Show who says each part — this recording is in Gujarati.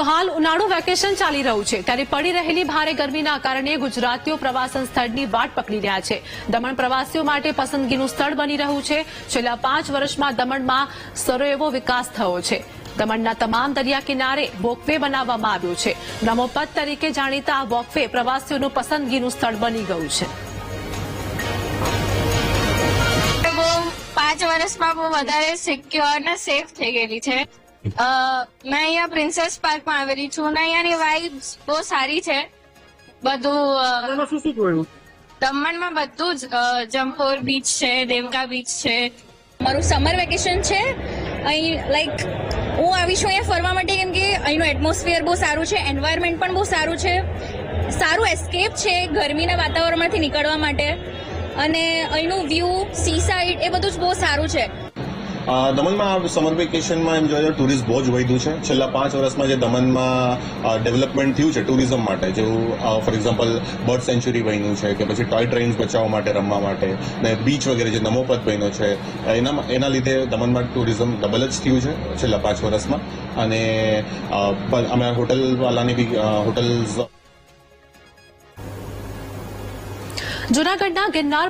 Speaker 1: તો હાલ ઉનાળુ વેકેશન ચાલી રહ્યું છે. ત્યારે પડી રહેલી ભારે ગરમીના કારણે ગુજરાતીઓ પ્રવાસન સ્થળની વાટ પકડી રહ્યા છે. દમણ પ્રવાસીઓ માટે પસંદગીનું સ્થળ બની રહ્યું છેલ્લા પાંચ વર્ષમાં દમણમાં સરો એવો વિકાસ થયો છે. દમણના તમામ દરિયા કિનારે વોકવે બનાવવામાં આવ્યો છે. બ્રહ્મોપથ તરીકે જાણીતા આ વોકવે પ્રવાસીઓનું પસંદગીનું સ્થળ બની ગયું છે.
Speaker 2: પાંચ વર્ષમાં બહુ વધારે સિક્યોર ને સેફ થઈ ગયેલી છે. મેં અહીંયા પ્રિન્સેસ પાર્કમાં આવેલી છું ને અહીંયાની વાઇબ્સ બહુ સારી છે. બધું
Speaker 3: શું શું જોયું?
Speaker 2: દમણમાં બધું જ જમ્પોર બીચ છે દેવકા બીચ છે.
Speaker 4: મારું સમર વેકેશન છે. અહીં લાઈક હું આવી છું અહીંયા ફરવા માટે કેમ કે અહીંનું એટમોસ્ફિયર બહુ સારું છે એન્વાયરમેન્ટ પણ બહુ સારું છે. સારું એસ્કેપ છે ગરમીના વાતાવરણમાંથી નીકળવા માટે. અને અહીંનું વ્યૂ સી સાઈડ એ બધું જ બહુ સારું છે.
Speaker 5: દમણમાં સમર વેકેશનમાં એમ જોઈએ ટુરિસ્ટ બહુ જ વધ્યું છે. છેલ્લા પાંચ વર્ષમાં જે દમણમાં ડેવલપમેન્ટ થયું છે ટુરિઝમ માટે, જેવું ફોર એક્ઝામ્પલ, બર્ડ સેન્ચુરી બન્યું છે કે પછી ટોય ટ્રેન્સ બચાવવા માટે, રમવા માટે, ને બીચ વગેરે જે નમોપત બન્યો છે, એના એના લીધે દમણમાં ટુરિઝમ ડબલ જ થયું છે છેલ્લા પાંચ વર્ષમાં. અને અમે હોટલવાલાની બી હોટલ્સ
Speaker 1: જૂનાગઢના ગિરનાર